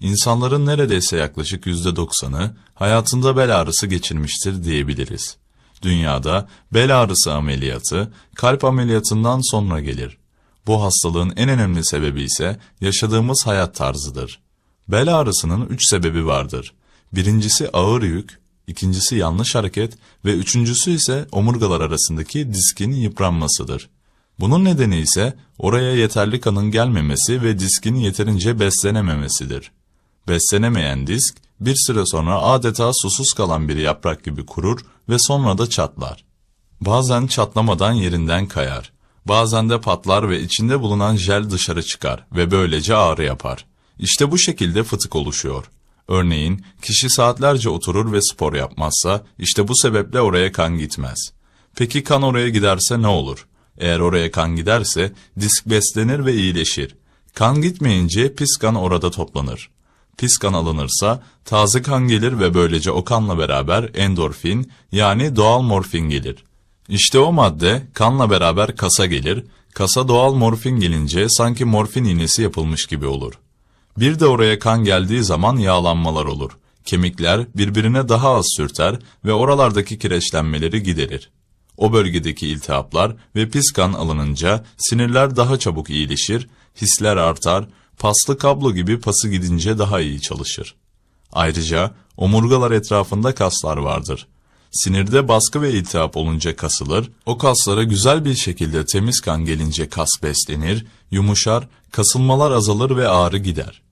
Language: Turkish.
insanların neredeyse yaklaşık %90'ı hayatında bel ağrısı geçirmiştir diyebiliriz. Dünyada bel ağrısı ameliyatı kalp ameliyatından sonra gelir. Bu hastalığın en önemli sebebi ise yaşadığımız hayat tarzıdır. Bel ağrısının üç sebebi vardır. Birincisi ağır yük, ikincisi yanlış hareket ve üçüncüsü ise omurgalar arasındaki diskin yıpranmasıdır. Bunun nedeni ise oraya yeterli kanın gelmemesi ve diskin yeterince beslenememesidir. Beslenemeyen disk bir süre sonra adeta susuz kalan bir yaprak gibi kurur ve sonra da çatlar. Bazen çatlamadan yerinden kayar. Bazen de patlar ve içinde bulunan jel dışarı çıkar ve böylece ağrı yapar. İşte bu şekilde fıtık oluşuyor. Örneğin kişi saatlerce oturur ve spor yapmazsa işte bu sebeple oraya kan gitmez. Peki kan oraya giderse ne olur? Eğer oraya kan giderse disk beslenir ve iyileşir. Kan gitmeyince pis kan orada toplanır. Pis kan alınırsa taze kan gelir ve böylece o kanla beraber endorfin yani doğal morfin gelir. İşte o madde kanla beraber kasa gelir, kasa doğal morfin gelince sanki morfin iğnesi yapılmış gibi olur. Bir de oraya kan geldiği zaman yağlanmalar olur. Kemikler birbirine daha az sürter ve oralardaki kireçlenmeleri giderir. O bölgedeki iltihaplar ve pis kan alınınca sinirler daha çabuk iyileşir, hisler artar, paslı kablo gibi pası gidince daha iyi çalışır. Ayrıca omurgalar etrafında kaslar vardır. Sinirde baskı ve iltihap olunca kasılır, o kaslara güzel bir şekilde temiz kan gelince kas beslenir, yumuşar, kasılmalar azalır ve ağrı gider.